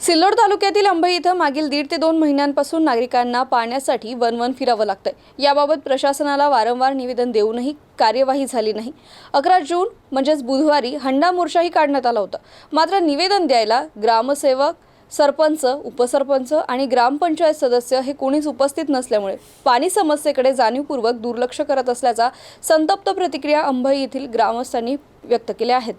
सिल्लोड तालुक्यातील अंबई इथं मागील दीड ते दोन महिन्यांपासून नागरिकांना पाण्यासाठी वनवन फिरावं लागतंय. याबाबत प्रशासनाला वारंवार निवेदन देऊनही कार्यवाही झाली नाही. अकरा जून म्हणजेच बुधवारी हंडा मोर्चाही काढण्यात आला होता. मात्र निवेदन द्यायला ग्रामसेवक सरपंच उपसरपंच आणि ग्रामपंचायत सदस्य हे कोणीच उपस्थित नसल्यामुळे पाणी समस्येकडे जाणीवपूर्वक दुर्लक्ष करत असल्याचा संतप्त प्रतिक्रिया अंबई येथील ग्रामस्थांनी व्यक्त केल्या आहेत.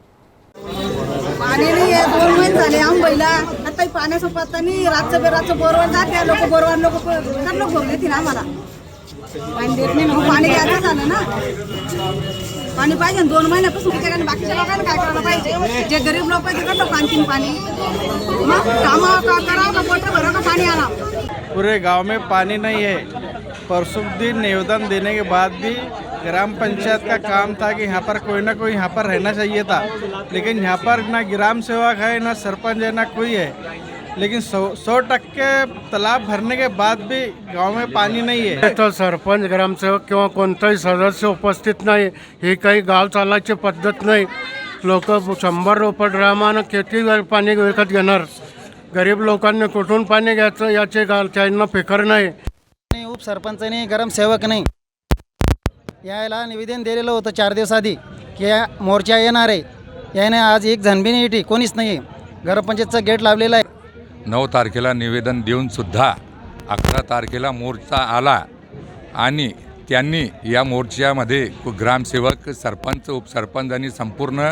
पाणी नाही आहे दोन महिने झाले आंबईला आता पाण्याचं पत्ता नाही रातचं बेरातचं बरोबर जाते लोक बरोबर लोक कर लोक भरून येतील आम्हाला. पाणी देत नाही पाणी घ्यायचं झालं ना. पाणी पाहिजे दोन महिन्यापासून त्याच्याकडे बाकीच्या लोकांना काय करायला पाहिजे? जे गरीब लोक आहेत तिकडलं आणखीन पाणी. मग कामं का करावं का मोठं भरा का पाणी आणावं? पूरे गाव में पाणी नाही आहे परसों दिन निवेदन देने के बाद भी ग्राम पंचायत का काम था कि यहाँ पर कोई ना कोई यहाँ पर रहना चाहिए था। लेकिन यहाँ पर ना ग्राम सेवक है ना सरपंच है ना कोई है। लेकिन सौ सौ टक्के तालाब भरने के बाद भी गांव में पानी नहीं है। तर सरपंच ग्रामसेवक किंवा कोणताही सदस्य उपस्थित नाही ही काही गाव चालायची पद्धत नाही. लोक शंभर रुपये ड्रामानं किती वेळ पाणी विकत घेणार? गरीब लोकांनी कुठून पाणी घ्यायचं? याचे गाल त्यांना फिकर नाही. खूप उपसरपंच नाही नाही यायला निवेदन दिलेलं होतं चार दिवस आधी की या मोर्चा येणार आहे. याने आज एक झणबी नाही येते कोणीच नाही आहे. गेट लावलेला आहे. नऊ तारखेला निवेदन देऊनसुद्धा अकरा तारखेला मोर्चा आला आणि त्यांनी या मोर्चामध्ये ग्रामसेवक सरपंच उपसरपंच आणि संपूर्ण